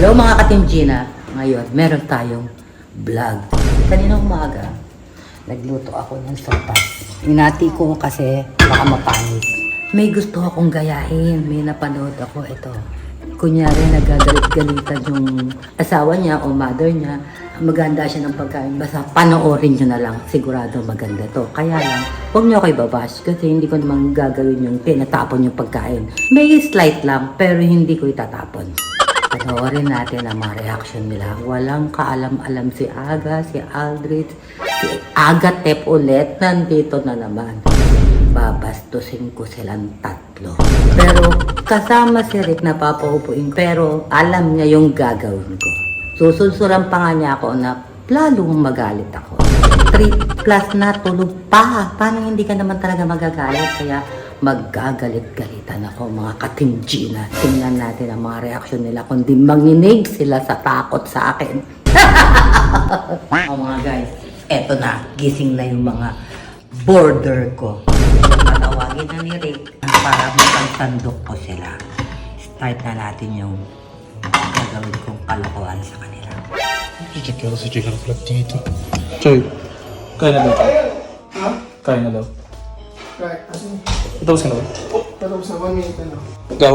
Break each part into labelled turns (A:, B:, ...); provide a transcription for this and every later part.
A: Hello mga ka-Team Gina. Ngayon, meron tayong vlog. Kanina umaga, nagluto ako ng sopas. Minati ko kasi baka mapangit. May gusto akong gayahin. May napanood ako ito. Kunyari, nagagalit-galitan yung asawa niya o mother niya. Maganda siya ng pagkain. Basta panoorin niyo na lang. Sigurado maganda to. Kaya lang, huwag niyo ako ibabash kasi hindi ko naman gagawin yung tinatapon yung pagkain. May slight lang, pero hindi ko itatapon. Panoorin natin ang mga reaction nila. Walang kaalam-alam si Aga, si Aldrich, si Agatep ulit. Nandito na naman. Babastusin ko silang tatlo. Pero kasama si Rick na papaupuin. Pero alam niya yung gagawin ko. Susulsuran pa nga niya ako na lalong magalit ako. 3 plus na tulog pa. Paano hindi ka naman talaga magagalit? Kaya magagalit-galitan ako mga katim Gina. Tingnan natin ang mga reaksyon nila kundi manginig sila sa takot sa akin. o mga guys, eto na. Gising na yung mga border ko. Patawagin na ni Rick para mapagtandok ko sila. Start na natin yung gagawin kong kalokohan sa kanila.
B: Check ako si Jay vlog dito. Choy, kaya na daw ka?
C: Ha?
B: Kaya na daw.
C: Right. Asan?
B: Tapos ka na ba?
C: Tapos na, one minute na lang.
B: Ikaw?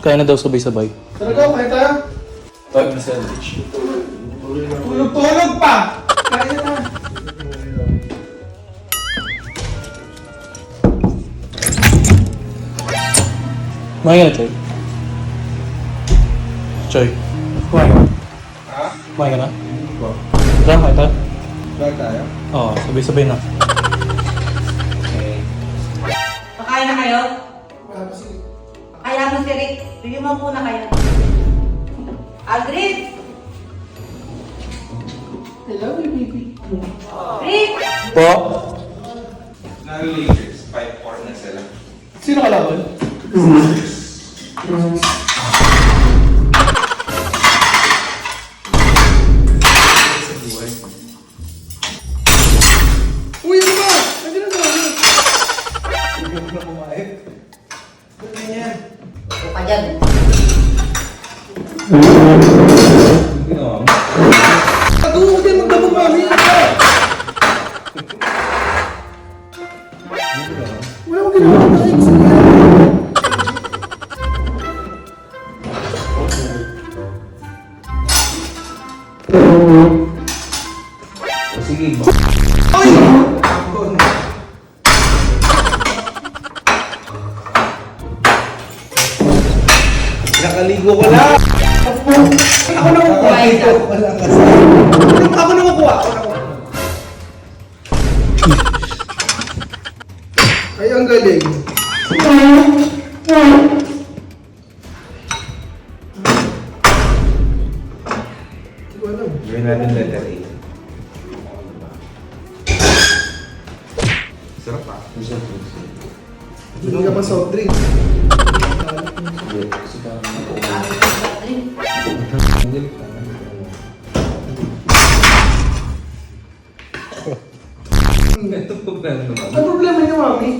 B: Kaya na daw sabay-sabay.
C: Talaga, kaya tayo?
B: Tawag na sandwich.
C: Tulog-tulog pa! Kaya na.
B: Kumain ka na, Choy. Choy. Kumain ka.
C: Ha?
B: Kumain ka na?
C: Po.
B: Tara, kain tayo.
C: Vlog tayo?
B: Oo, sabay-sabay na.
A: Kayo?
C: Wala pa si...
A: Kaya mo si Rick, bigyan mo muna kayo. Aldrin!
C: Hello, baby.
A: Rick!
B: Po?
D: Lakers, 5-4 na sila.
C: Sino kalaban?
A: Dyan.
D: Ginawa?
C: Tago, huwag kayo magdabog, mami. Wala akong ginawa. Gusto niya.
D: O Nakaligo ko lang!
C: Ako na kukuha ito. Wala kasi. Ako na kukuha. Ako na kukuha. Ay, ang galing.
D: Gawin natin letter A. Sarap pa.
C: Hindi ka pa soft drink.
D: Natupog na naman.
C: Ang problema niyo, mami?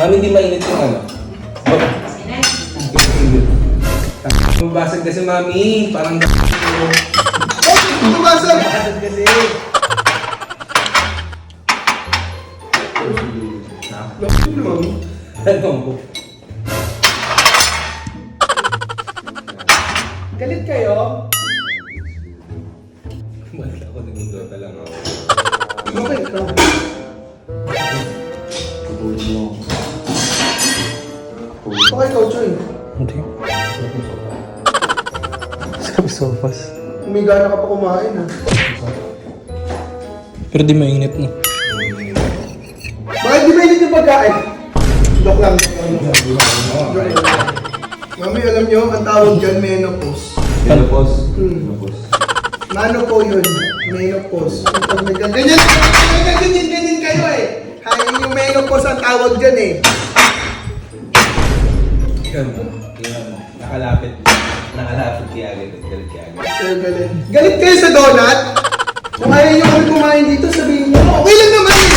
D: Mami, hindi mainit yung ano. Mabasag kasi mami, parang
C: Oh, tumasag!
D: Mabasag kasi.
C: Bakit mami?
D: Tanong
C: Galit kayo?
D: Kumalit ako, nagundota lang ako.
C: Bakit? Baka ikaw, Choy.
B: Hindi. Sabi sopas.
C: Umigana ka pa kumain, ha?
B: Pero di mainit na.
C: Bakit di hindi yung pagkain? Joke lang. Joke lang. Mami, alam nyo, ang tawag dyan, menopause.
D: Menopause.
C: Hmm.
D: Menopause.
C: Ano po yun? Menopause. Pag nagkaganyan, nagkaganyan, ganyan kayo eh. Hay, yung menopause ang tawag dyan eh.
D: Tingnan mo. Tingnan mo. Nakalapit. Nakalapit kay Agad galit kay Agad.
C: Sir, galit. Galit kayo sa donut? Kung ayaw nyo kami kumain dito, sabihin nyo, okay lang naman eh.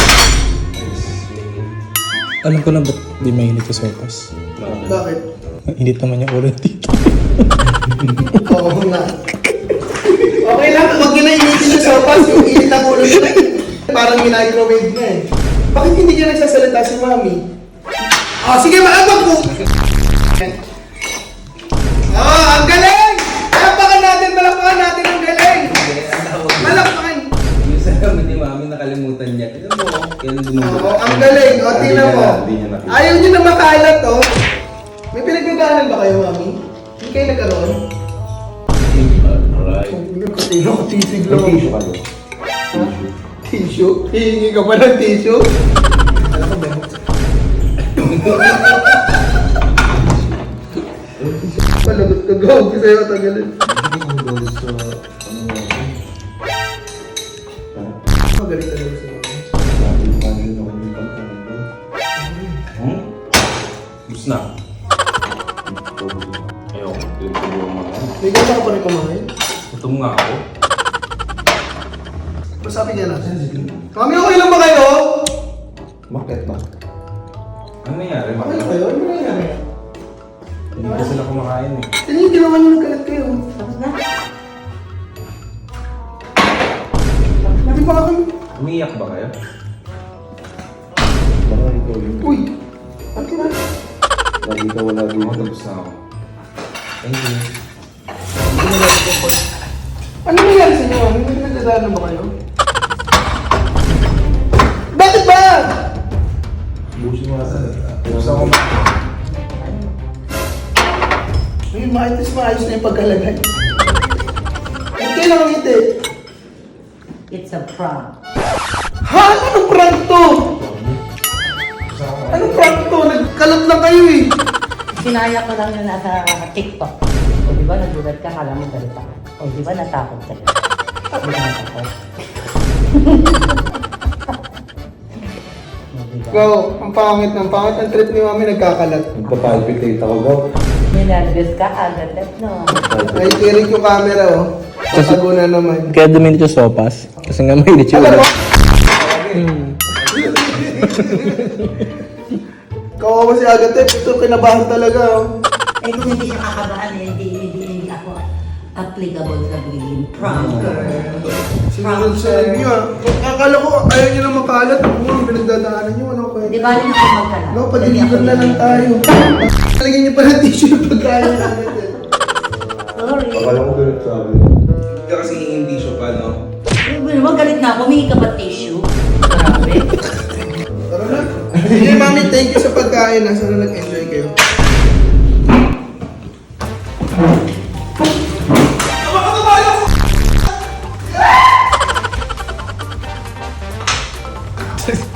B: Alam ko na ba't di mainit yung sopas.
C: Bakit?
B: Ang init naman yung ulo dito.
C: Oo nga. Okay lang, huwag nyo na initin yung sopas, yung init ng ulo nila. Parang minigro-wave na eh. Bakit hindi ka nagsasalita si Mami? Oh, sige, maabag po! Oh, ang galing! Palakpakan natin, palakpakan natin ang galing! Malakpakan!
D: Minsan kami ni Mami nakalimutan niya. Tignan mo, yan ang
C: Oo,
D: dumulog.
C: ang galing. O,
D: Hindi
C: tingnan mo. Ayaw nyo na makalat, oh. Pinagdadaanan ba kayo, Mami? Hindi kayo nagkaroon?
D: Alright.
C: Katino ko tisig
D: May tissue ka doon.
C: Tissue? Hihingi ka pa ng tissue? Alam ko, Bemo. Palagot ka, gawag ko sa'yo, tagalin. Magaling Ka pa rin kumain?
D: Gutom nga ako.
C: Masabi niya lang. Mami, okay lang ba kayo?
D: Bakit ba? Ano nangyari,
C: Okay
D: Mami?
C: lang kayo? Ano nangyari?
D: Hindi pa sila kumakain eh.
C: Tingin ginawa niyo nagkalat kayo.
A: Tapos na.
C: Hindi pa kami.
D: Umiyak ba kayo?
C: Uy! Ano ba?
D: Lagi ka wala dito. Ako tapos na ako. Thank you.
C: Ano nangyari sa inyo? Mami? May pinagdadaanan ba kayo? Bakit ba?
D: Busin mo na sa... Gusto ko
C: Ay, maayos maayos na yung pagkalagay. Ba't kayo nakangiti?
A: It's a prank.
C: Ha? Anong prank to? Anong prank to? Nagkalat lang kayo eh.
A: Sinaya ko lang yung nasa TikTok. Ba nagulat ka, kala mo galit ako. O di ba natakot ka? Di ba natakot?
C: Go, ang pangit ng pangit ang trip ni Mami nagkakalat.
D: Nagpa-palpitate ako, go.
A: Ninervous ka agad, eh, no?
C: Ay, tirik yung camera oh. Tatago na naman.
B: Kaya duminit yung sopas. Kasi nga may yung
C: Alam mo? Kawawa si Agatep, ito kinabahan talaga oh.
A: Eh kung hindi siya kakabahan, eh, hindi, hindi, hindi applicable sa pagiging pranker.
C: Sinunod-sunod niyo ah. Akala ko ayaw niyo na makalat. Ano pinagdadaanan niyo? Ano
A: Di
C: kayo?
A: ba rin ako magkala?
C: No, padiligan na lang tayo. Talagyan niyo pa ng tissue yung pagkain namin.
A: Sorry.
D: mo galit sa akin. Hindi kasi hingin tissue pa, no?
A: Naman galit na ako, may ka ba tissue? Grabe.
C: Tara na. Sige, mami, thank you sa pagkain. Nasa na nag-end